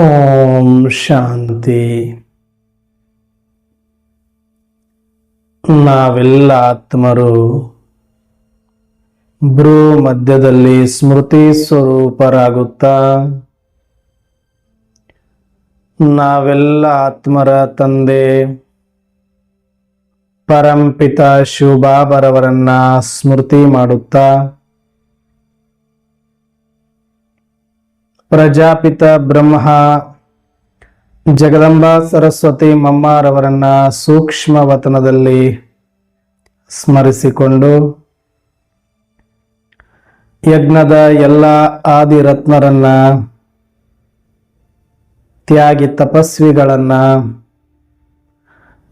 ಓಂ ಶಾಂತಿ ನಾವೆಲ್ಲ ಆತ್ಮರು ಭ್ರೂ ಮಧ್ಯದಲ್ಲಿ ಸ್ಮೃತಿ ಸ್ವರೂಪರಾಗುತ್ತಾ. ನಾವೆಲ್ಲ ಆತ್ಮರ ತಂದೆ. ಪರಂಪಿತ ಶಿವಬಾಬರವರನ್ನ ಸ್ಮೃತಿ ಮಾಡುತ್ತಾ. ಪ್ರಜಾಪಿತ ಬ್ರಹ್ಮ ಜಗದಂಬಾ ಸರಸ್ವತಿ ಮಮ್ಮಾರವರನ್ನ ಸೂಕ್ಷ್ಮ ವತನದಲ್ಲಿ ಸ್ಮರಿಸಿಕೊಂಡು ಯಜ್ಞದ ಎಲ್ಲ ಆದಿರತ್ನರನ್ನ, ತ್ಯಾಗಿ ತಪಸ್ವಿಗಳನ್ನ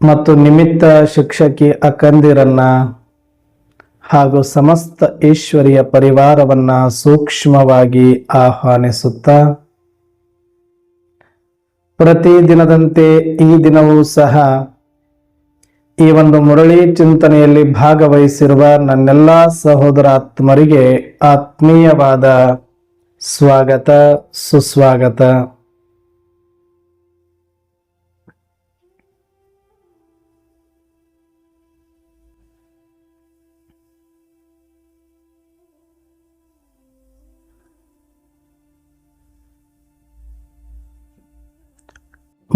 ಮತ್ತು ನಿಮಿತ್ತ ಶಿಕ್ಷಕಿ ಅಕಂದಿರನ್ನ ಹಾಗೂ ಸಮಸ್ತ ಈಶ್ವರಿಯ ಪರಿವಾರವನ್ನ ಸೂಕ್ಷ್ಮವಾಗಿ ಆಹ್ವಾನಿಸುತ್ತಾ ಪ್ರತಿದಿನದಂತೆ ಈ ದಿನವೂ ಸಹ ಈ ಒಂದು ಮುರಳಿ ಚಿಂತನೆಯಲ್ಲಿ ಭಾಗವಹಿಸಿರುವ ನನ್ನೆಲ್ಲ ಸಹೋದರಾತ್ಮರಿಗೆ ಆತ್ಮೀಯವಾದ ಸ್ವಾಗತ, ಸುಸ್ವಾಗತ.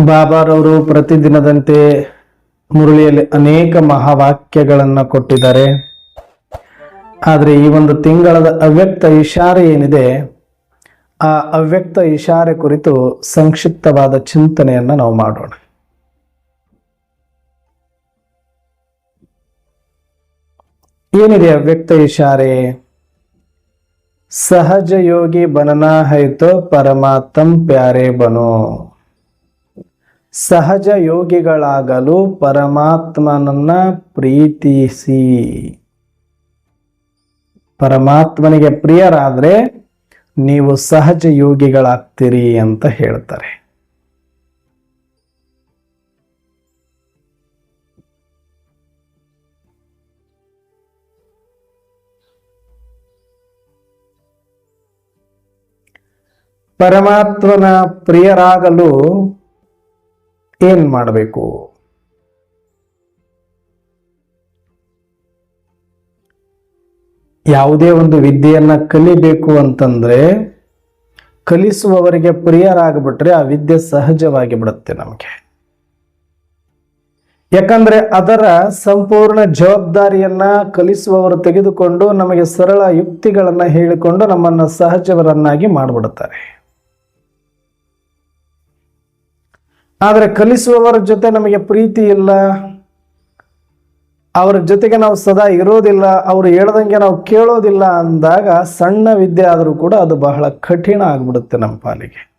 ಬಾಬಾರವರು ಪ್ರತಿದಿನದಂತೆ ಮುರುಳಿಯಲ್ಲಿ ಅನೇಕ ಮಹಾವಾಕ್ಯಗಳನ್ನು ಕೊಟ್ಟಿದ್ದಾರೆ. ಆದರೆ ಈ ಒಂದು ತಿಂಗಳದ ಅವ್ಯಕ್ತ ಇಶಾರೆ ಏನಿದೆ, ಆ ಅವ್ಯಕ್ತ ಇಶಾರೆ ಕುರಿತು ಸಂಕ್ಷಿಪ್ತವಾದ ಚಿಂತನೆಯನ್ನು ನಾವು ಮಾಡೋಣ. ಏನಿದೆ ಅವ್ಯಕ್ತ ಇಶಾರೆ? ಸಹಜ ಯೋಗಿ ಬನನಾ ಹೈತೋ ಪರಮಾತ್ಮ ಪ್ಯಾರೆ ಬನೋ. ಸಹಜ ಯೋಗಿಗಳಾಗಲು ಪರಮಾತ್ಮನನ್ನ ಪ್ರೀತಿಸಿ. ಪರಮಾತ್ಮನಿಗೆ ಪ್ರಿಯರಾದ್ರೆ ನೀವು ಸಹಜ ಯೋಗಿಗಳಾಗ್ತೀರಿ ಅಂತ ಹೇಳ್ತಾರೆ. ಪರಮಾತ್ಮನ ಪ್ರಿಯರಾಗಲು ಏನ್ ಮಾಡಬೇಕು? ಯಾವುದೇ ಒಂದು ವಿದ್ಯೆಯನ್ನ ಕಲಿಬೇಕು ಅಂತಂದ್ರೆ ಕಲಿಸುವವರಿಗೆ ಪ್ರಿಯರಾಗ್ಬಿಟ್ರೆ ಆ ವಿದ್ಯೆ ಸಹಜವಾಗಿ ಬಿಡುತ್ತೆ ನಮಗೆ. ಯಾಕಂದ್ರೆ ಅದರ ಸಂಪೂರ್ಣ ಜವಾಬ್ದಾರಿಯನ್ನ ಕಲಿಸುವವರು ತೆಗೆದುಕೊಂಡು ನಮಗೆ ಸರಳ ಯುಕ್ತಿಗಳನ್ನು ಹೇಳಿಕೊಂಡು ನಮ್ಮನ್ನ ಸಹಜವರನ್ನಾಗಿ ಮಾಡಿಬಿಡುತ್ತಾರೆ. ಆದರೆ ಕಲಿಸುವವರ ಜೊತೆ ನಮಗೆ ಪ್ರೀತಿ ಇಲ್ಲ. ಅವರ ಜೊತೆಗೆ ನಾವು ಸದಾ ಇರೋದಿಲ್ಲ. ಅವರು ಹೇಳ್ದಂಗೆ ನಾವು ಕೇಳೋದಿಲ್ಲ ಅಂದಾಗ ಸಣ್ಣ ವಿದ್ಯೆ ಆದರೂ ಕೂಡ ಅದು ಬಹಳ ಕಠಿಣ ಆಗ್ಬಿಡುತ್ತೆ ನಮ್ಮ ಪಾಲಿಗೆ.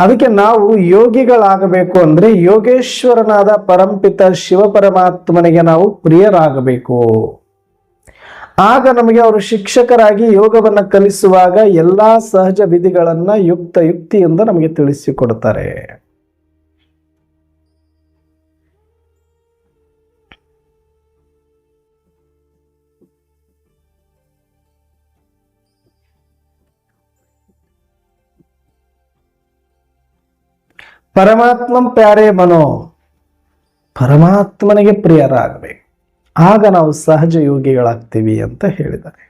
ಅದಕ್ಕೆ ನಾವು ಯೋಗಿಗಳಾಗಬೇಕು ಅಂದ್ರೆ ಯೋಗೇಶ್ವರನಾದ ಪರಂಪಿತ ಶಿವ ಪರಮಾತ್ಮನಿಗೆ ನಾವು ಪ್ರಿಯರಾಗಬೇಕು. ಆಗ ನಮಗೆ ಅವರು ಶಿಕ್ಷಕರಾಗಿ ಯೋಗವನ್ನ ಕಲಿಸುವಾಗ ಎಲ್ಲಾ ಸಹಜ ವಿಧಿಗಳನ್ನ ಯುಕ್ತ ಯುಕ್ತಿಯಿಂದ ನಮಗೆ ತಿಳಿಸಿಕೊಡ್ತಾರೆ. ಪರಮಾತ್ಮ ಪ್ಯಾರೇ ಮನೋ. ಪರಮಾತ್ಮನಿಗೆ ಪ್ರಿಯರಾಗಬೇಕು. ಆಗ ನಾವು ಸಹಜ ಯೋಗಿಗಳಾಗ್ತೀವಿ ಅಂತ ಹೇಳಿದ್ದಾರೆ.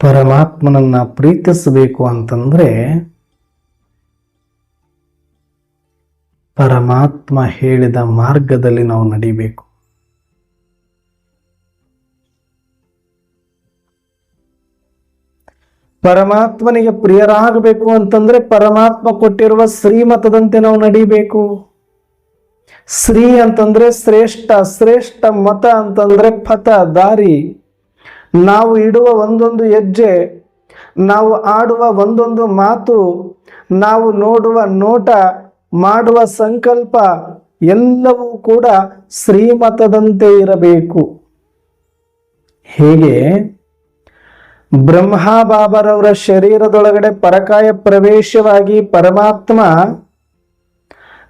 ಪರಮಾತ್ಮನನ್ನ ಪ್ರೀತಿಸಬೇಕು ಅಂತಂದ್ರೆ ಪರಮಾತ್ಮ ಹೇಳಿದ ಮಾರ್ಗದಲ್ಲಿ ನಾವು ನಡಿಬೇಕು. ಪರಮಾತ್ಮನಿಗೆ ಪ್ರಿಯರಾಗಬೇಕು ಅಂತಂದ್ರೆ ಪರಮಾತ್ಮ ಕೊಟ್ಟಿರುವ ಶ್ರೀಮತದಂತೆ ನಾವು ನಡಿಬೇಕು. ಶ್ರೀ ಅಂತಂದ್ರೆ ಶ್ರೇಷ್ಠ ಶ್ರೇಷ್ಠ ಮತ ಅಂತಂದ್ರೆ ಪಥ, ದಾರಿ. ನಾವು ಇಡುವ ಒಂದೊಂದು ಹೆಜ್ಜೆ, ನಾವು ಆಡುವ ಒಂದೊಂದು ಮಾತು, ನಾವು ನೋಡುವ ನೋಟ, ಮಾಡುವ ಸಂಕಲ್ಪ ಎಲ್ಲವೂ ಕೂಡ ಶ್ರೀಮತದಂತೆ ಇರಬೇಕು. ಹೇಗೆ? ಬ್ರಹ್ಮ ಬಾಬರವರ ಶರೀರದೊಳಗಡೆ ಪರಕಾಯ ಪ್ರವೇಶವಾಗಿ ಪರಮಾತ್ಮ,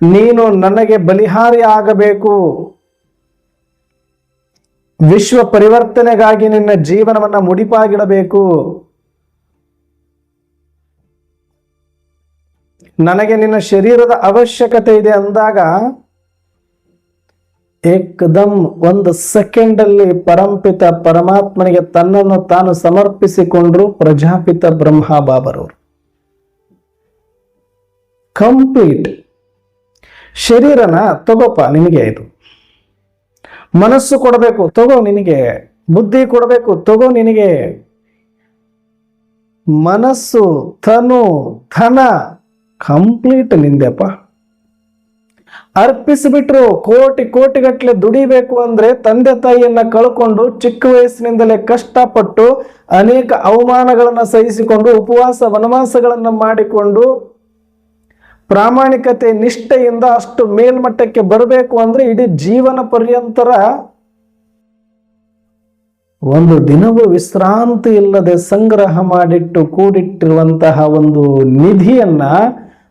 ನೀನು ನನಗೆ ಬಲಿಹಾರಿ ಆಗಬೇಕು. ವಿಶ್ವ ಪರಿವರ್ತನೆಗಾಗಿ ನಿನ್ನ ಜೀವನವನ್ನ ಮುಡಿಪಾಗಿಡಬೇಕು. ನನಗೆ ನಿನ್ನ ಶರೀರದ ಅವಶ್ಯಕತೆ ಇದೆ ಅಂದಾಗ ಏಕದಂ ಒಂದು ಸೆಕೆಂಡ್ ಅಲ್ಲಿ ಪರಂಪಿತ ಪರಮಾತ್ಮನಿಗೆ ತನ್ನನ್ನು ತಾನು ಸಮರ್ಪಿಸಿಕೊಂಡ್ರು ಪ್ರಜಾಪಿತ ಬ್ರಹ್ಮ ಬಾಬರವರು ಕಂಪ್ಲೀಟ್. ಶರೀರನ ತಗೋಪ ನಿಮಗೆ ಇದು. ಮನಸ್ಸು ಕೊಡಬೇಕು, ತಗೋ ನಿನಗೆ. ಬುದ್ಧಿ ಕೊಡಬೇಕು, ತಗೋ ನಿನಗೆ. ಮನಸ್ಸು, ತನು, ಧನ, ಕಂಪ್ಲೀಟ್ ನಿಂದೆಪ್ಪ. ಅರ್ಪಿಸಿಬಿಟ್ರು, ಕೋಟಿ ಕೋಟಿಗಟ್ಟಲೆ ದುಡಿಬೇಕು ಅಂದ್ರೆ ತಂದೆ ತಾಯಿಯನ್ನ ಕಳ್ಕೊಂಡು ಚಿಕ್ಕ ವಯಸ್ಸಿನಿಂದಲೇ ಕಷ್ಟಪಟ್ಟು ಅನೇಕ ಅವಮಾನಗಳನ್ನು ಸಹಿಸಿಕೊಂಡು, ಉಪವಾಸ, ವನವಾಸಗಳನ್ನು ಮಾಡಿಕೊಂಡು ಪ್ರಾಮಾಣಿಕತೆ, ನಿಷ್ಠೆಯಿಂದ ಅಷ್ಟು ಮೇಲ್ಮಟ್ಟಕ್ಕೆ ಬರಬೇಕು ಅಂದ್ರೆ ಇಡೀ ಜೀವನ ಪರ್ಯಂತರ ಒಂದು ದಿನವೂ ವಿಶ್ರಾಂತಿ ಇಲ್ಲದೆ ಸಂಗ್ರಹ ಮಾಡಿಟ್ಟು ಕೂಡಿಟ್ಟಿರುವಂತಹ ಒಂದು ನಿಧಿಯನ್ನ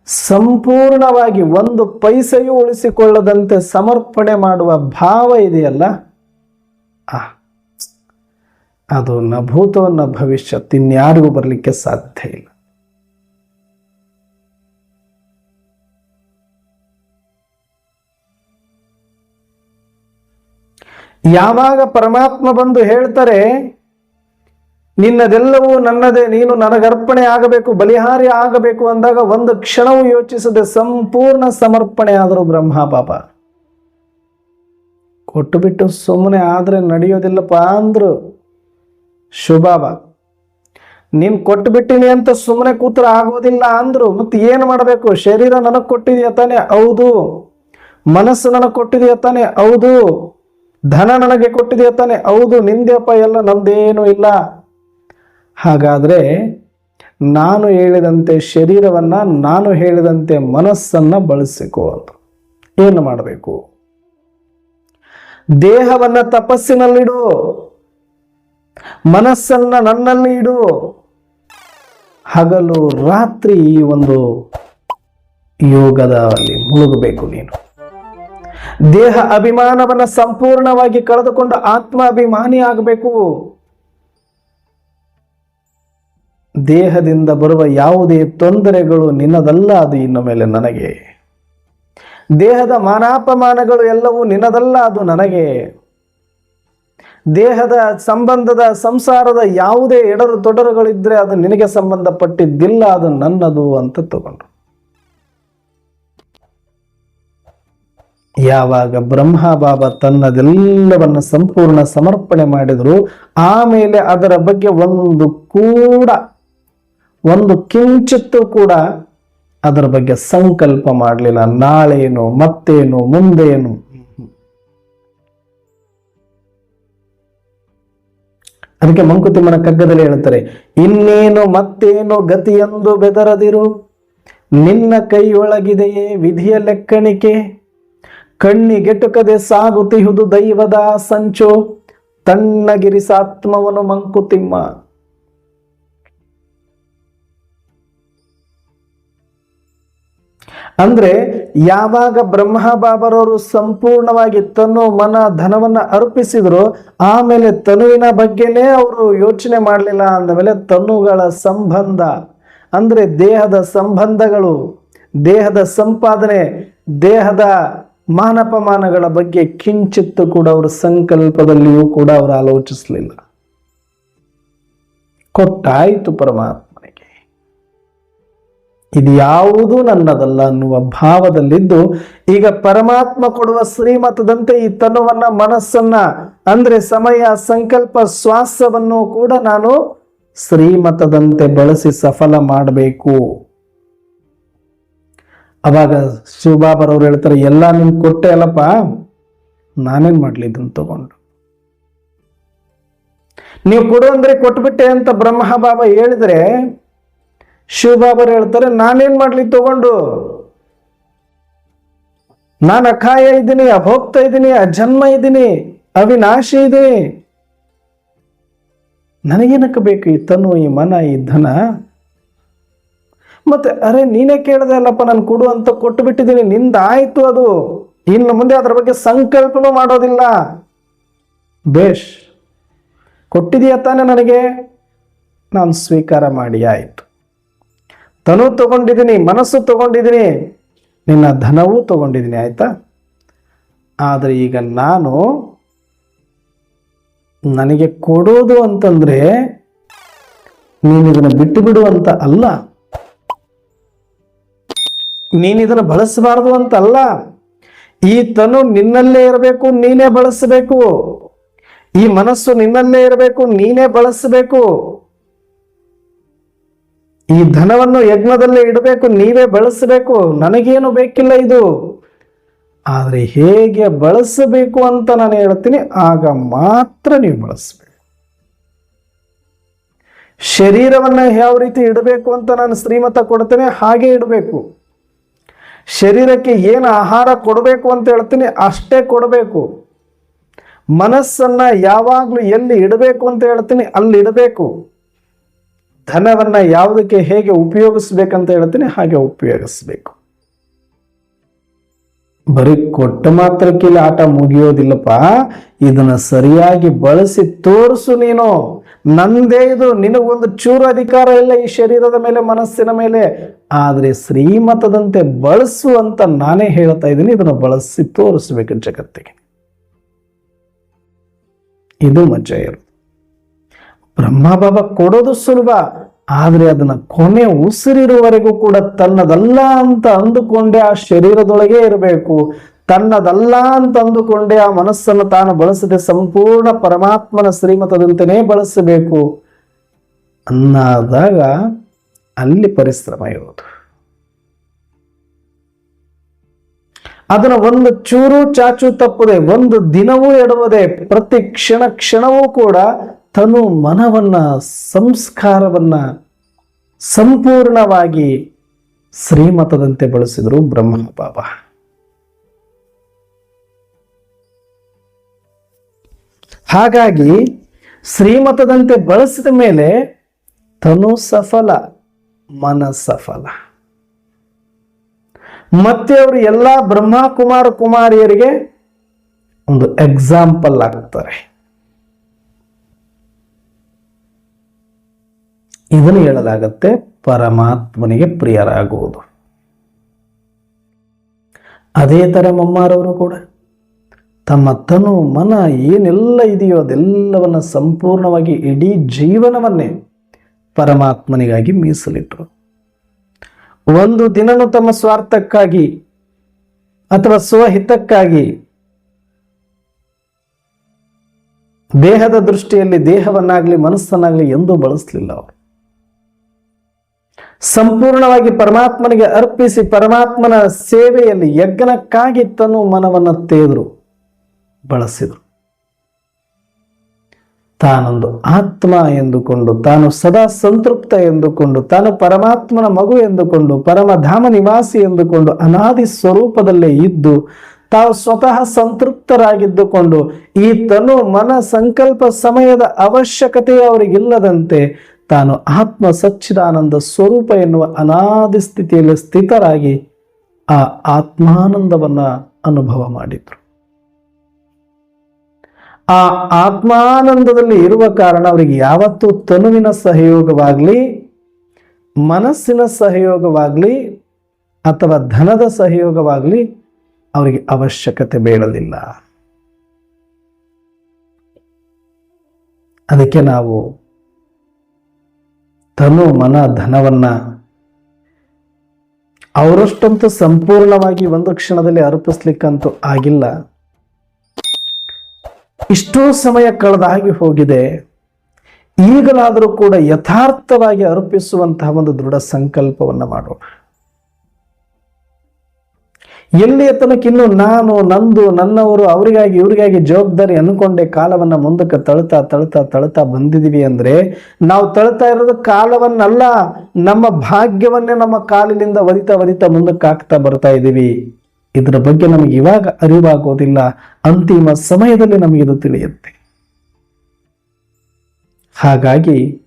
ಸಂಪೂರ್ಣವಾಗಿ ಒಂದು ಪೈಸೆಯೂ ಉಳಿಸಿಕೊಳ್ಳದಂತೆ ಸಮರ್ಪಣೆ ಮಾಡುವ ಭಾವ ಇದೆಯಲ್ಲ? ಅದು ನ ಭೂತೋ ಭವಿಷ್ಯತ್ ಇನ್ಯಾರಿಗೂ ಬರಲಿಕ್ಕೆ ಸಾಧ್ಯ ಇಲ್ಲ. ಯಾವಾಗ ಪರಮಾತ್ಮ ಬಂದು ಹೇಳ್ತಾರೆ, ನಿನ್ನದೆಲ್ಲವೂ ನನ್ನದೇ, ನೀನು ನನಗರ್ಪಣೆ ಆಗಬೇಕು, ಬಲಿಹಾರಿ ಆಗಬೇಕು ಅಂದಾಗ ಒಂದು ಕ್ಷಣವೂ ಯೋಚಿಸದೆ ಸಂಪೂರ್ಣ ಸಮರ್ಪಣೆ ಆದರೂ ಬ್ರಹ್ಮ ಪಾಪ ಕೊಟ್ಟು ಬಿಟ್ಟು ಸುಮ್ಮನೆ ಆದರೆ ನಡೆಯೋದಿಲ್ಲಪ್ಪ ಅಂದರು ಶುಭಾಬ ನೀನ್ ಕೊಟ್ಟು ಬಿಟ್ಟಿನಿ ಅಂತ ಸುಮ್ಮನೆ ಕೂತ್ರ ಆಗೋದಿಲ್ಲ ಅಂದ್ರು, ಮತ್ತೆ ಏನು ಮಾಡಬೇಕು? ಶರೀರ ನನಗೆ ಕೊಟ್ಟಿದೆಯಾ ತಾನೆ? ಹೌದು. ಮನಸ್ಸು ನನಗೆ ಕೊಟ್ಟಿದೆಯಾ ತಾನೆ? ಹೌದು. ಧನ ನನಗೆ ಕೊಟ್ಟಿದೆಯಾ ತಾನೆ? ಹೌದು ನಿಂದೆಪ್ಪ ಎಲ್ಲ ನಂದೇನು ಇಲ್ಲ. ಹಾಗಾದ್ರೆ ನಾನು ಹೇಳಿದಂತೆ ಶರೀರವನ್ನು, ನಾನು ಹೇಳಿದಂತೆ ಮನಸ್ಸನ್ನು ಬಳಸಿಕೋ ಅಂತ. ಏನು ಮಾಡಬೇಕು? ದೇಹವನ್ನ ತಪಸ್ಸಿನಲ್ಲಿಡು. ಮನಸ್ಸನ್ನು ನನ್ನಲ್ಲಿ ಇಡು. ಹಗಲು ರಾತ್ರಿ ಈ ಒಂದು ಯೋಗದಲ್ಲಿ ಮುಳುಗಬೇಕು ನೀನು. ದೇಹ ಅಭಿಮಾನವನ್ನ ಸಂಪೂರ್ಣವಾಗಿ ಕಳೆದುಕೊಂಡು ಆತ್ಮ ಅಭಿಮಾನಿ ಆಗಬೇಕು ದೇಹದಿಂದ ಬರುವ ಯಾವುದೇ ತೊಂದರೆಗಳು ನಿನ್ನದಲ್ಲ, ಅದು ಇನ್ನು ಮೇಲೆ ನನಗೆ. ದೇಹದ ಮಾನಾಪಮಾನಗಳು ಎಲ್ಲವೂ ನಿನ್ನದಲ್ಲ, ಅದು ನನಗೆ. ದೇಹದ ಸಂಬಂಧದ, ಸಂಸಾರದ ಯಾವುದೇ ಎಡರು ತೊಡರುಗಳಿದ್ದರೆ ಅದು ನಿನಗೆ ಸಂಬಂಧಪಟ್ಟಿದ್ದಿಲ್ಲ, ಅದು ನನ್ನದು ಅಂತ ತಗೊಂಡ್ರು ಯಾವಾಗ ಬ್ರಹ್ಮ ಬಾಬಾ ತನ್ನದೆಲ್ಲವನ್ನ ಸಂಪೂರ್ಣ ಸಮರ್ಪಣೆ ಮಾಡಿದ್ರು, ಆಮೇಲೆ ಅದರ ಬಗ್ಗೆ ಒಂದು ಕೂಡ, ಒಂದು ಕಿಂಚಿತ್ತು ಕೂಡ ಅದರ ಬಗ್ಗೆ ಸಂಕಲ್ಪ ಮಾಡಲಿಲ್ಲ. ನಾಳೇನು, ಮತ್ತೇನು, ಮುಂದೇನು. ಅದಕ್ಕೆ ಮಂಕುತಿಮ್ಮನ ಕಗ್ಗದಲ್ಲಿ ಹೇಳ್ತಾರೆ, ಇನ್ನೇನು ಮತ್ತೇನು ಗತಿಯೆಂದು ಬೆದರದಿರು. ನಿನ್ನ ಕೈಯೊಳಗಿದೆಯೇ ವಿಧಿಯ ಲೆಕ್ಕಣಿಕೆ? ಕಣ್ಣಿಗೆಟುಕದೆ ಸಾಗುತಿಹುದು ದೈವದ ಸಂಚು ತಣ್ಣಗಿರಿಸಾತ್ಮವನು ಮಂಕುತಿಮ್ಮ. ಅಂದ್ರೆ ಯಾವಾಗ ಬ್ರಹ್ಮ ಬಾಬರವರು ಸಂಪೂರ್ಣವಾಗಿ ತನು ಮನ ಧನವನ್ನ ಅರ್ಪಿಸಿದ್ರು, ಆಮೇಲೆ ತನುವಿನ ಬಗ್ಗೆನೇ ಅವರು ಯೋಚನೆ ಮಾಡಲಿಲ್ಲ ಅಂದಮೇಲೆ ತನುಗಳ ಸಂಬಂಧ, ಅಂದ್ರೆ ದೇಹದ ಸಂಬಂಧಗಳು, ದೇಹದ ಸಂಪಾದನೆ, ದೇಹದ ಮಾನಪಮಾನಗಳ ಬಗ್ಗೆ ಕಿಂಚಿತ್ತು ಕೂಡ ಅವರ ಸಂಕಲ್ಪದಲ್ಲಿಯೂ ಕೂಡ ಅವರು ಆಲೋಚಿಸಲಿಲ್ಲ. ಕೊಟ್ಟಾಯಿತು ಪರಮಾತ್ಮನಿಗೆ. ಇದು ಯಾವುದೂ ನನ್ನದಲ್ಲ ಅನ್ನುವ ಭಾವದಲ್ಲಿದ್ದು, ಈಗ ಪರಮಾತ್ಮ ಕೊಡುವ ಶ್ರೀಮತದಂತೆ ಈ ತನುವನ್ನ ಮನಸ್ಸನ್ನ, ಅಂದ್ರೆ ಸಮಯ, ಸಂಕಲ್ಪ, ಶ್ವಾಸವನ್ನು ಕೂಡ ನಾನು ಶ್ರೀಮತದಂತೆ ಬಳಸಿ ಸಫಲ ಮಾಡಬೇಕು. ಅವಾಗ ಶಿವಬಾಬರವ್ರು ಹೇಳ್ತಾರೆ, ಎಲ್ಲ ನಿಮ್ಗೆ ಕೊಟ್ಟೆ ಅಲ್ಲಪ್ಪ, ನಾನೇನ್ ಮಾಡ್ಲಿ ಇದನ್ನು ತಗೊಂಡು? ನೀವು ಕೊಡು ಅಂದ್ರೆ ಕೊಟ್ಬಿಟ್ಟೆ ಅಂತ ಬ್ರಹ್ಮ ಬಾಬಾ ಹೇಳಿದ್ರೆ, ಶಿವಬಾಬರು ಹೇಳ್ತಾರೆ, ನಾನೇನ್ ಮಾಡ್ಲಿ ತಗೊಂಡು? ನಾನು ಅಖಾಯ ಇದ್ದೀನಿ ಅಭೋಕ್ತ ಇದ್ದೀನಿ ಅಜನ್ಮ ಇದ್ದೀನಿ, ಅವಿನಾಶಿ ಇದ್ದೀನಿ. ನನಗೇನಕ್ಕೆ ಬೇಕು ಈ ತನು, ಈ ಮನ, ಈ ಧನ? ಮತ್ತೆ, ಅರೆ, ನೀನೇ ಕೇಳದೆ ಅಲ್ಲಪ್ಪ, ನಾನು ಕೊಡು ಅಂತ ಕೊಟ್ಟು ಬಿಟ್ಟಿದ್ದೀನಿ ನಿಂದಾಯ್ತು ಅದು. ಇನ್ನು ಮುಂದೆ ಅದರ ಬಗ್ಗೆ ಸಂಕಲ್ಪನೂ ಮಾಡೋದಿಲ್ಲ. ಬೇಷ್, ಕೊಟ್ಟಿದೀಯ ತಾನೆ ನನಗೆ. ನಾನು ಸ್ವೀಕಾರ ಮಾಡಿ ಆಯಿತು. ತನು ತಗೊಂಡಿದ್ದೀನಿ, ಮನಸ್ಸು ತಗೊಂಡಿದ್ದೀನಿ, ನಿನ್ನ ಧನವೂ ತಗೊಂಡಿದ್ದೀನಿ, ಆಯ್ತಾ? ಆದರೆ ಈಗ ನಾನು ನನಗೆ ಕೊಡೋದು ಅಂತಂದ್ರೆ ನೀನು ಇದನ್ನು ಬಿಟ್ಟು ಬಿಡುವಂತ ಅಲ್ಲ. ನೀನು ಇದನ್ನು ಬಳಸಬಾರದು ಅಂತಲ್ಲ. ಈ ತನು ನಿನ್ನಲ್ಲೇ ಇರಬೇಕು, ನೀನೇ ಬಳಸಬೇಕು. ಈ ಮನಸ್ಸು ನಿನ್ನಲ್ಲೇ ಇರಬೇಕು, ನೀನೇ ಬಳಸಬೇಕು. ಈ ಧನವನ್ನು ಯಜ್ಞದಲ್ಲೇ ಇಡಬೇಕು, ನೀವೇ ಬಳಸಬೇಕು. ನನಗೇನು ಬೇಕಿಲ್ಲ ಇದು. ಆದರೆ ಹೇಗೆ ಬಳಸಬೇಕು ಅಂತ ನಾನು ಹೇಳ್ತೀನಿ, ಆಗ ಮಾತ್ರ ನೀವು ಬಳಸಬೇಕು. ಶರೀರವನ್ನು ಯಾವ ರೀತಿ ಇಡಬೇಕು ಅಂತ ನಾನು ಶ್ರೀಮತ ಕೊಡ್ತೇನೆ, ಹಾಗೆ ಇಡಬೇಕು. ಶರೀರಕ್ಕೆ ಏನು ಆಹಾರ ಕೊಡಬೇಕು ಅಂತ ಹೇಳ್ತೀನಿ, ಅಷ್ಟೇ ಕೊಡಬೇಕು. ಮನಸ್ಸನ್ನು ಯಾವಾಗಲೂ ಎಲ್ಲಿ ಇಡಬೇಕು ಅಂತ ಹೇಳ್ತೀನಿ, ಅಲ್ಲಿ ಇಡಬೇಕು. ಧನವನ್ನು ಯಾವುದಕ್ಕೆ ಹೇಗೆ ಉಪಯೋಗಿಸ್ಬೇಕಂತ ಹೇಳ್ತೀನಿ, ಹಾಗೆ ಉಪಯೋಗಿಸ್ಬೇಕು. ಬರೀ ಕೊಟ್ಟ ಮಾತ್ರಕ್ಕೆ ಆಟ ಮುಗಿಯೋದಿಲ್ಲಪ್ಪ, ಇದನ್ನ ಸರಿಯಾಗಿ ಬಳಸಿ ತೋರಿಸು ನೀನು. ನಂದೇ ಇದು. ನಿನಗೊಂದು ಚೂರು ಅಧಿಕಾರ ಇಲ್ಲ ಈ ಶರೀರದ ಮೇಲೆ, ಮನಸ್ಸಿನ ಮೇಲೆ. ಆದರೆ ಶ್ರೀಮತದಂತೆ ಬಳಸು ಅಂತ ನಾನೇ ಹೇಳ್ತಾ ಇದ್ದೀನಿ. ಇದನ್ನು ಬಳಸಿ ತೋರಿಸ್ಬೇಕು ಜಗತ್ತಿಗೆ. ಇದು ಮಜ್ಜ ಇರೋದು. ಬ್ರಹ್ಮ ಬಾಬಾ ಕೊಡೋದು ಸುಲಭ, ಆದ್ರೆ ಅದನ್ನ ಕೊನೆ ಉಸಿರಿರುವವರೆಗೂ ಕೂಡ ತನ್ನದಲ್ಲ ಅಂತ ಅಂದುಕೊಂಡೆ ಆ ಶರೀರದೊಳಗೆ ಇರಬೇಕು. ತನ್ನದಲ್ಲ ಅಂತ ಅಂದುಕೊಂಡೆ ಆ ಮನಸ್ಸನ್ನು ತಾನು ಬಳಸದೆ ಸಂಪೂರ್ಣ ಪರಮಾತ್ಮನ ಶ್ರೀಮತದಂತೆಯೇ ಬಳಸಬೇಕು ಅನ್ನಾದಾಗ ಅಲ್ಲಿ ಪರಿಶ್ರಮ ಇರೋದು ಅದನ್ನು ಒಂದು ಚೂರು ಚಾಚು ತಪ್ಪದೆ, ಒಂದು ದಿನವೂ ಎಡವದೆ, ಪ್ರತಿ ಕ್ಷಣ ಕ್ಷಣವೂ ಕೂಡ ತನು ಮನವನ್ನ, ಸಂಸ್ಕಾರವನ್ನ ಸಂಪೂರ್ಣವಾಗಿ ಶ್ರೀಮತದಂತೆ ಬಳಸಿದರು ಬ್ರಹ್ಮ ಬಾಬಾ ಹಾಗಾಗಿ ಶ್ರೀಮತದಂತೆ ಬಳಸಿದ ಮೇಲೆ ತನು ಸಫಲ ಮನ ಸಫಲ ಮತ್ತೆ ಅವರು ಎಲ್ಲ ಬ್ರಹ್ಮ ಕುಮಾರ ಕುಮಾರಿಯರಿಗೆ ಒಂದು ಎಕ್ಸಾಂಪಲ್ ಆಗುತ್ತಾರೆ ಇದನ್ನು ಹೇಳಲಾಗತ್ತೆ, ಪರಮಾತ್ಮನಿಗೆ ಪ್ರಿಯರಾಗುವುದು. ಅದೇ ತರ ಮಮ್ಮಾರವರು ಕೂಡ. ತಮ್ಮ ತನು, ಮನ ಏನೆಲ್ಲ ಇದೆಯೋ ಅದೆಲ್ಲವನ್ನ ಸಂಪೂರ್ಣವಾಗಿ ಇಡೀ ಜೀವನವನ್ನೇ ಪರಮಾತ್ಮನಿಗಾಗಿ ಮೀಸಲಿಟ್ಟರು. ಒಂದು ದಿನನೂ ತಮ್ಮ ಸ್ವಾರ್ಥಕ್ಕಾಗಿ ಅಥವಾ ಸ್ವಹಿತಕ್ಕಾಗಿ ದೇಹದ ದೃಷ್ಟಿಯಲ್ಲಿ, ದೇಹವನ್ನಾಗಲಿ, ಮನಸ್ಸನ್ನಾಗ್ಲಿ ಎಂದೂ ಬಳಸಲಿಲ್ಲ ಅವರು. ಸಂಪೂರ್ಣವಾಗಿ ಪರಮಾತ್ಮನಿಗೆ ಅರ್ಪಿಸಿ ಪರಮಾತ್ಮನ ಸೇವೆಯಲ್ಲಿ ಯಜ್ಞನಕ್ಕಾಗಿ ತನು ಮನವನ್ನು ತೇದ್ರು. ಬಳಸಿದರು. ತಾನೊಂದು ಆತ್ಮ ಎಂದುಕೊಂಡು, ತಾನು ಸದಾ ಸಂತೃಪ್ತ ಎಂದುಕೊಂಡು, ತಾನು ಪರಮಾತ್ಮನ ಮಗು ಎಂದುಕೊಂಡು ಪರಮಧಾಮ ನಿವಾಸಿ ಎಂದುಕೊಂಡು ಅನಾದಿ ಸ್ವರೂಪದಲ್ಲೇ ಇದ್ದು, ತಾವು ಸ್ವತಃ ಸಂತೃಪ್ತರಾಗಿದ್ದುಕೊಂಡು ಈ ತನು ಮನ ಸಂಕಲ್ಪ ಸಮಯದ ಅವಶ್ಯಕತೆ ಅವರಿಗಿಲ್ಲದಂತೆ ತಾನು ಆತ್ಮ ಸಚ್ಚಿದಾನಂದ ಸ್ವರೂಪ ಎನ್ನುವ ಅನಾದಿ ಸ್ಥಿತಿಯಲ್ಲಿ ಸ್ಥಿತರಾಗಿ ಆ ಆತ್ಮಾನಂದವನ್ನ ಅನುಭವ ಮಾಡಿದ್ರು. ಆ ಆತ್ಮಾನಂದದಲ್ಲಿ ಇರುವ ಕಾರಣ ಅವರಿಗೆ ಯಾವತ್ತೂ ತನುವಿನ ಸಹಯೋಗವಾಗಲಿ, ಮನಸ್ಸಿನ ಸಹಯೋಗವಾಗ್ಲಿ, ಅಥವಾ ಧನದ ಸಹಯೋಗವಾಗ್ಲಿ ಅವರಿಗೆ ಅವಶ್ಯಕತೆ ಬೇಡಲಿಲ್ಲ. ಅದಕ್ಕೆ ನಾವು ತನು ಮನ ಧನವನ್ನ ಅವರಷ್ಟಂತೂ ಸಂಪೂರ್ಣವಾಗಿ ಒಂದು ಕ್ಷಣದಲ್ಲಿ ಅರ್ಪಿಸ್ಲಿಕ್ಕಂತೂ ಆಗಿಲ್ಲ. ಇಷ್ಟೋ ಸಮಯ ಕಳೆದಾಗಿ ಹೋಗಿದೆ. ಈಗಲಾದರೂ ಕೂಡ ಯಥಾರ್ಥವಾಗಿ ಅರ್ಪಿಸುವಂತಹ ಒಂದು ದೃಢ ಸಂಕಲ್ಪವನ್ನು ಮಾಡೋಣ ಎಲ್ಲಿಯ ತನಕ ಇನ್ನು ನಾನು, ನಂದು, ನನ್ನವರು, ಅವರಿಗಾಗಿ, ಇವರಿಗಾಗಿ ಜವಾಬ್ದಾರಿ ಅನ್ಕೊಂಡೆ ಕಾಲವನ್ನ ಮುಂದಕ್ಕೆ ತಳ್ತಾ ತಳ್ತಾ ತಳ್ತಾ ಬಂದಿದ್ದೀವಿ ಅಂದ್ರೆ ನಾವು ತಳ್ತಾ ಇರೋದು ಕಾಲವನ್ನಲ್ಲ, ನಮ್ಮ ಭಾಗ್ಯವನ್ನೇ ನಮ್ಮ ಕಾಲಿನಿಂದ ಒದಿತಾ ಒದಿತಾ ಮುಂದಕ್ಕೆ ಹಾಕ್ತಾ ಬರ್ತಾ ಇದ್ದೀವಿ. ಇದರ ಬಗ್ಗೆ ನಮಗೆ ಇವಾಗ ಅರಿವಾಗೋದಿಲ್ಲ. ಅಂತಿಮ ಸಮಯದಲ್ಲಿ ನಮಗೆ ಇದು ತಿಳಿಯುತ್ತೆ. ಹಾಗಾಗಿ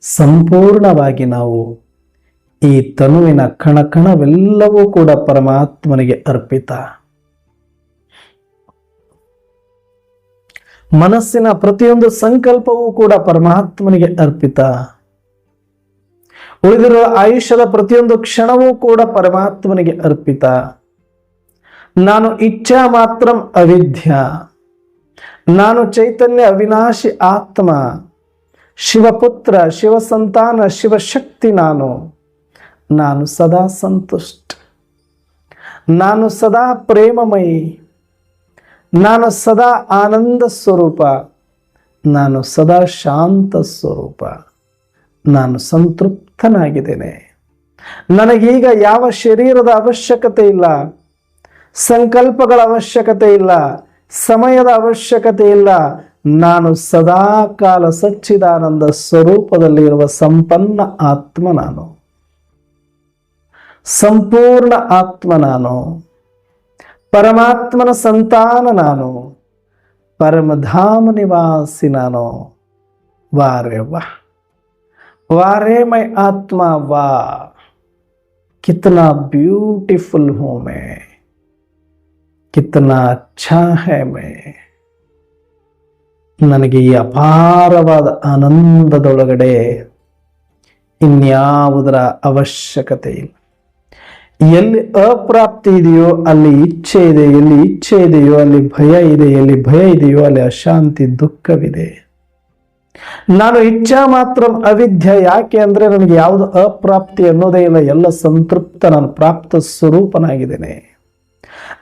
ಸಂಪೂರ್ಣವಾಗಿ ನಾವು ಈ ತನುವಿನ ಕಣಕಣವೆಲ್ಲವೂ ಕೂಡ ಪರಮಾತ್ಮನಿಗೆ ಅರ್ಪಿತ. ಮನಸ್ಸಿನ ಪ್ರತಿಯೊಂದು ಸಂಕಲ್ಪವೂ ಕೂಡ ಪರಮಾತ್ಮನಿಗೆ ಅರ್ಪಿತ. ಉಳಿದಿರುವ ಆಯುಷ್ಯದ ಪ್ರತಿಯೊಂದು ಕ್ಷಣವೂ ಕೂಡ ಪರಮಾತ್ಮನಿಗೆ ಅರ್ಪಿತ. ನಾನು ಇಚ್ಛಾ ಮಾತ್ರ ಅವಿದ್ಯ. ನಾನು ಚೈತನ್ಯ ಅವಿನಾಶಿ ಆತ್ಮ. ಶಿವಪುತ್ರ, ಶಿವಸಂತಾನ, ಶಿವಶಕ್ತಿ ನಾನು. ನಾನು ಸದಾ ಸಂತುಷ್ಟ. ನಾನು ಸದಾ ಪ್ರೇಮಮಯಿ. ನಾನು ಸದಾ ಆನಂದ ಸ್ವರೂಪ. ನಾನು ಸದಾ ಶಾಂತ ಸ್ವರೂಪ. ನಾನು ಸಂತೃಪ್ತನಾಗಿದ್ದೇನೆ. ನನಗೀಗ ಯಾವ ಶರೀರದ ಅವಶ್ಯಕತೆ ಇಲ್ಲ. ಸಂಕಲ್ಪಗಳ ಅವಶ್ಯಕತೆ ಇಲ್ಲ. ಸಮಯದ ಅವಶ್ಯಕತೆ ಇಲ್ಲ. ನಾನು ಸದಾ ಕಾಲ ಸಚ್ಚಿದಾನಂದ ಸ್ವರೂಪದಲ್ಲಿರುವ ಸಂಪನ್ನ ಆತ್ಮ ನಾನು. ಸಂಪೂರ್ಣ ಆತ್ಮ ನಾನು. ಪರಮಾತ್ಮನ ಸಂತಾನ ನಾನು. ಪರಮಧಾಮ ನಿವಾಸಿ ನಾನು. ವಾರೆ ವಾರೇ ಮೈ ಆತ್ಮ ವಾ. कितना ಬ್ಯೂಟಿಫುಲ್ हूं मैं ಕಿತ್ನಾ ಅಚ್ಛಾ ಹೇ ಮೇ. ನನಗೆ ಈ ಅಪಾರವಾದ ಆನಂದದೊಳಗಡೆ ಇನ್ಯಾವುದರ ಅವಶ್ಯಕತೆ ಇಲ್ಲ. ಎಲ್ಲಿ ಅಪ್ರಾಪ್ತಿ ಇದೆಯೋ ಅಲ್ಲಿ ಇಚ್ಛೆ ಇದೆ, ಎಲ್ಲಿ ಇಚ್ಛೆ ಇದೆಯೋ ಅಲ್ಲಿ ಭಯ ಇದೆ, ಎಲ್ಲಿ ಭಯ ಇದೆಯೋ ಅಲ್ಲಿ ಅಶಾಂತಿ ದುಃಖವಿದೆ. ನಾನು ಇಚ್ಛಾ ಮಾತ್ರ ಅವಿದ್ಯ ಯಾಕೆ ಅಂದ್ರೆ ನನಗೆ ಯಾವುದು ಅಪ್ರಾಪ್ತಿ ಅನ್ನೋದೇ ಇಲ್ಲ, ಎಲ್ಲ ಸಂತೃಪ್ತ, ನಾನು ಪ್ರಾಪ್ತ ಸ್ವರೂಪನಾಗಿದ್ದೇನೆ.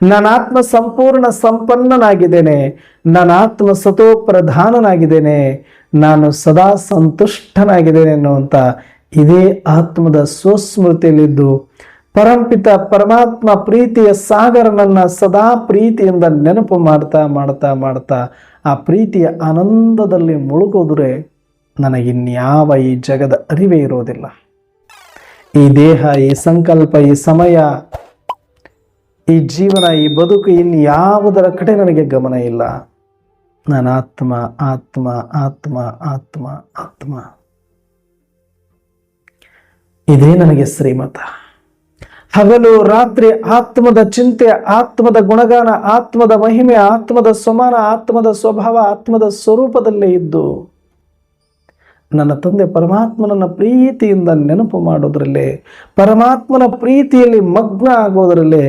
ನನ್ನ ಆತ್ಮ ಸಂಪೂರ್ಣ ಸಂಪನ್ನನಾಗಿದ್ದೇನೆ ನನ್ನ ಆತ್ಮ ಸತೋ ಪ್ರಧಾನನಾಗಿದ್ದೇನೆ ನಾನು ಸದಾ ಸಂತುಷ್ಟನಾಗಿದ್ದೇನೆ ಅನ್ನುವಂಥ ಇದೇ ಆತ್ಮದ ಸ್ವಸ್ಮೃತಿಯಲ್ಲಿದ್ದು, ಪರಂಪಿತ ಪರಮಾತ್ಮ ಪ್ರೀತಿಯ ಸಾಗರನನ್ನ ಸದಾ ಪ್ರೀತಿಯಿಂದ ನೆನಪು ಮಾಡ್ತಾ ಮಾಡ್ತಾ ಮಾಡ್ತಾ ಆ ಪ್ರೀತಿಯ ಆನಂದದಲ್ಲಿ ಮುಳುಗೋದ್ರೆ ನನಗಿನ್ಯಾವ ಈ ಜಗದ ಅರಿವೇ ಇರೋದಿಲ್ಲ. ಈ ದೇಹ, ಈ ಸಂಕಲ್ಪ, ಈ ಸಮಯ, ಈ ಜೀವನ, ಈ ಬದುಕು ಇನ್ಯಾವುದರ ಕಡೆ ನನಗೆ ಗಮನ ಇಲ್ಲ. ನಾನು ಆತ್ಮ ಆತ್ಮ ಆತ್ಮ ಆತ್ಮ ಆತ್ಮ. ಇದೇ ನನಗೆ ಶ್ರೀಮತ. ಹಗಲು, ರಾತ್ರಿ, ಆತ್ಮದ ಚಿಂತೆ, ಆತ್ಮದ ಗುಣಗಾನ, ಆತ್ಮದ ಮಹಿಮೆ, ಆತ್ಮದ ಸಮಾನ, ಆತ್ಮದ ಸ್ವಭಾವ, ಆತ್ಮದ ಸ್ವರೂಪದಲ್ಲೇ ಇದ್ದು ನನ್ನ ತಂದೆ ಪರಮಾತ್ಮನನ್ನ ಪ್ರೀತಿಯಿಂದ ನೆನಪು ಮಾಡೋದ್ರಲ್ಲೇ, ಪರಮಾತ್ಮನ ಪ್ರೀತಿಯಲ್ಲಿ ಮಗ್ನ ಆಗೋದ್ರಲ್ಲೇ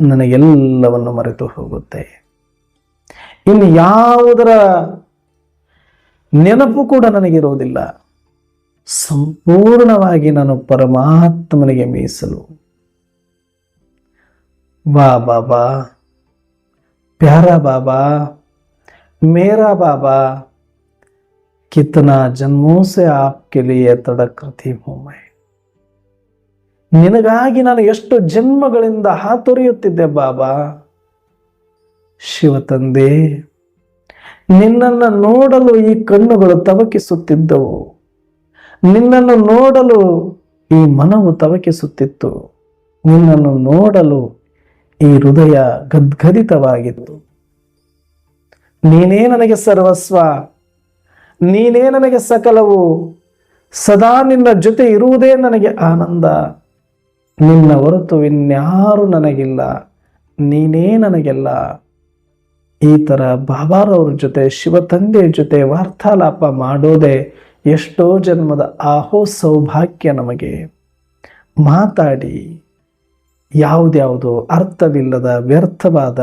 ನನಗೆಲ್ಲವನ್ನು ಮರೆತು ಹೋಗುತ್ತೆ. ಇನ್ನು ಯಾವುದರ ನೆನಪು ಕೂಡ ನನಗಿರೋದಿಲ್ಲ. ಸಂಪೂರ್ಣವಾಗಿ ನಾನು ಪರಮಾತ್ಮನಿಗೆ ಮೀಸಲು. ವಾ ಬಾಬಾ, ಪ್ಯಾರ ಬಾಬಾ, ಮೇರಾ ಬಾಬಾ, ಕಿತನಾ ಜನ್ಮೋ ಸೆ ಆಪ್ಕೆ ಲಿಯೆ ತಡಕತಿ ಭೂಮಿ. ನಿನಗಾಗಿ ನಾನು ಎಷ್ಟು ಜನ್ಮಗಳಿಂದ ಹಾತೊರೆಯುತ್ತಿದ್ದೆ ಬಾಬಾ. ಶಿವ ತಂದೆ, ನಿನ್ನನ್ನು ನೋಡಲು ಈ ಕಣ್ಣುಗಳು ತವಕಿಸುತ್ತಿದ್ದವು. ನಿನ್ನನ್ನು ನೋಡಲು ಈ ಮನವು ತವಕಿಸುತ್ತಿತ್ತು. ನಿನ್ನನ್ನು ನೋಡಲು ಈ ಹೃದಯ ಗದ್ಗದಿತವಾಗಿತ್ತು. ನೀನೇ ನನಗೆ ಸರ್ವಸ್ವ, ನೀನೇ ನನಗೆ ಸಕಲವು, ಸದಾ ನಿನ್ನ ಜೊತೆ ಇರುವುದೇ ನನಗೆ ಆನಂದ. ನಿನ್ನ ಹೊರತು ಇನ್ಯಾರು ನನಗಿಲ್ಲ, ನೀನೇ ನನಗೆಲ್ಲ. ಈ ಥರ ಬಾಬಾರವ್ರ ಜೊತೆ ಶಿವತಂದೆಯ ಜೊತೆ ವಾರ್ತಾಲಾಪ ಮಾಡೋದೇ ಎಷ್ಟೋ ಜನ್ಮದ ಆಹೋ ಸೌಭಾಗ್ಯ ನಮಗೆ. ಮಾತಾಡಿ. ಯಾವುದ್ಯಾವುದೋ ಅರ್ಥವಿಲ್ಲದ, ವ್ಯರ್ಥವಾದ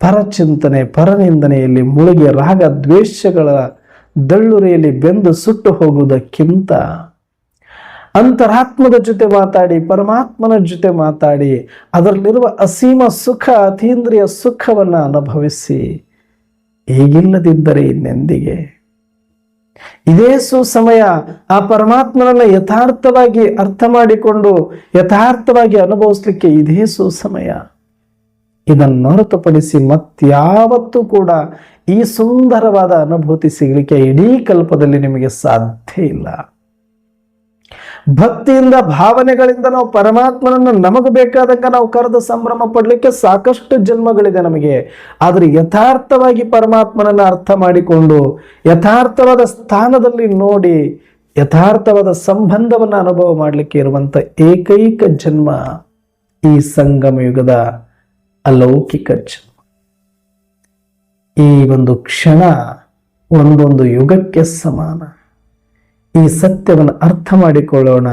ಪರಚಿಂತನೆ, ಪರನಿಂದನೆಯಲ್ಲಿ ಮುಳುಗಿ ರಾಗ ದ್ವೇಷಗಳ ದಳ್ಳುರೆಯಲ್ಲಿ ಬೆಂದು ಸುಟ್ಟು ಹೋಗುವುದಕ್ಕಿಂತ ಅಂತರಾತ್ಮದ ಜೊತೆ ಮಾತಾಡಿ, ಪರಮಾತ್ಮನ ಜೊತೆ ಮಾತಾಡಿ, ಅದರಲ್ಲಿರುವ ಅಸೀಮ ಸುಖ, ಅತೀಂದ್ರಿಯ ಸುಖವನ್ನು ಅನುಭವಿಸಿ. ಈಗಿಲ್ಲದಿದ್ದರೆ ಇನ್ನೆಂದಿಗೆ? ಇದೇ ಸುಸಮಯ ಆ ಪರಮಾತ್ಮನನ್ನ ಯಥಾರ್ಥವಾಗಿ ಅರ್ಥ ಮಾಡಿಕೊಂಡು ಯಥಾರ್ಥವಾಗಿ ಅನುಭವಿಸ್ಲಿಕ್ಕೆ ಇದೇ ಸುಸಮಯ. ಇದನ್ನು ಹೊರತುಪಡಿಸಿ ಮತ್ಯಾವತ್ತೂ ಕೂಡ ಈ ಸುಂದರವಾದ ಅನುಭೂತಿ ಸಿಗಲಿಕ್ಕೆ ಇಡೀ ಕಲ್ಪದಲ್ಲಿ ನಿಮಗೆ ಸಾಧ್ಯ ಇಲ್ಲ. ಭಕ್ತಿಯಿಂದ ಭಾವನೆಗಳಿಂದ ನಾವು ಪರಮಾತ್ಮನನ್ನು ನಮಗೆ ಬೇಕಾದಂಗ ನಾವು ಕರೆದು ಸಂಭ್ರಮ ಪಡಲಿಕ್ಕೆ ಸಾಕಷ್ಟು ಜನ್ಮಗಳಿದೆ ನಮಗೆ. ಆದರೆ ಯಥಾರ್ಥವಾಗಿ ಪರಮಾತ್ಮನನ್ನು ಅರ್ಥ ಮಾಡಿಕೊಂಡು, ಯಥಾರ್ಥವಾದ ಸ್ಥಾನದಲ್ಲಿ ನೋಡಿ, ಯಥಾರ್ಥವಾದ ಸಂಬಂಧವನ್ನು ಅನುಭವ ಮಾಡಲಿಕ್ಕೆ ಇರುವಂಥ ಏಕೈಕ ಜನ್ಮ ಈ ಸಂಗಮ ಯುಗದ ಅಲೌಕಿಕ ಜನ್ಮ. ಈ ಒಂದು ಕ್ಷಣ ಒಂದೊಂದು ಯುಗಕ್ಕೆ ಸಮಾನ. ಈ ಸತ್ಯವನ್ನು ಅರ್ಥ ಮಾಡಿಕೊಳ್ಳೋಣ.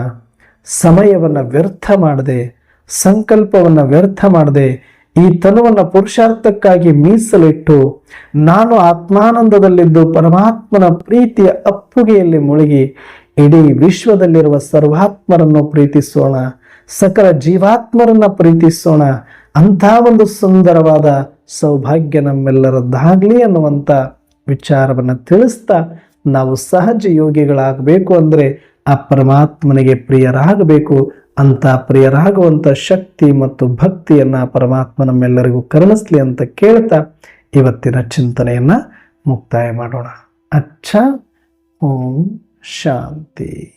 ಸಮಯವನ್ನು ವ್ಯರ್ಥ ಮಾಡದೆ, ಸಂಕಲ್ಪವನ್ನು ವ್ಯರ್ಥ ಮಾಡದೆ, ಈ ತನುವನ್ನು ಪುರುಷಾರ್ಥಕ್ಕಾಗಿ ಮೀಸಲಿಟ್ಟು, ನಾನು ಆತ್ಮಾನಂದದಲ್ಲಿದ್ದು ಪರಮಾತ್ಮನ ಪ್ರೀತಿಯ ಅಪ್ಪುಗೆಯಲ್ಲಿ ಮುಳುಗಿ, ಇಡೀ ವಿಶ್ವದಲ್ಲಿರುವ ಸರ್ವಾತ್ಮರನ್ನು ಪ್ರೀತಿಸೋಣ, ಸಕಲ ಜೀವಾತ್ಮರನ್ನ ಪ್ರೀತಿಸೋಣ, ಅಂಥ ಒಂದು ಸುಂದರವಾದ ಸೌಭಾಗ್ಯ ನಮ್ಮೆಲ್ಲರದ್ದಾಗಲಿ ಅನ್ನುವಂಥ ವಿಚಾರವನ್ನು ತಿಳಿಸ್ತಾ ನಾವು ಸಹಜ ಯೋಗಿಗಳಾಗಬೇಕು ಅಂದರೆ ಆ ಪರಮಾತ್ಮನಿಗೆ ಪ್ರಿಯರಾಗಬೇಕು. ಅಂತ ಪ್ರಿಯರಾಗುವಂಥ ಶಕ್ತಿ ಮತ್ತು ಭಕ್ತಿಯನ್ನು ಪರಮಾತ್ಮ ನಮ್ಮೆಲ್ಲರಿಗೂ ಕರುಣಿಸ್ಲಿ ಅಂತ ಕೇಳ್ತಾ ಇವತ್ತಿನ ಚಿಂತನೆಯನ್ನು ಮುಕ್ತಾಯ ಮಾಡೋಣ. ಅಚ್ಚ, ಓಂ ಶಾಂತಿ.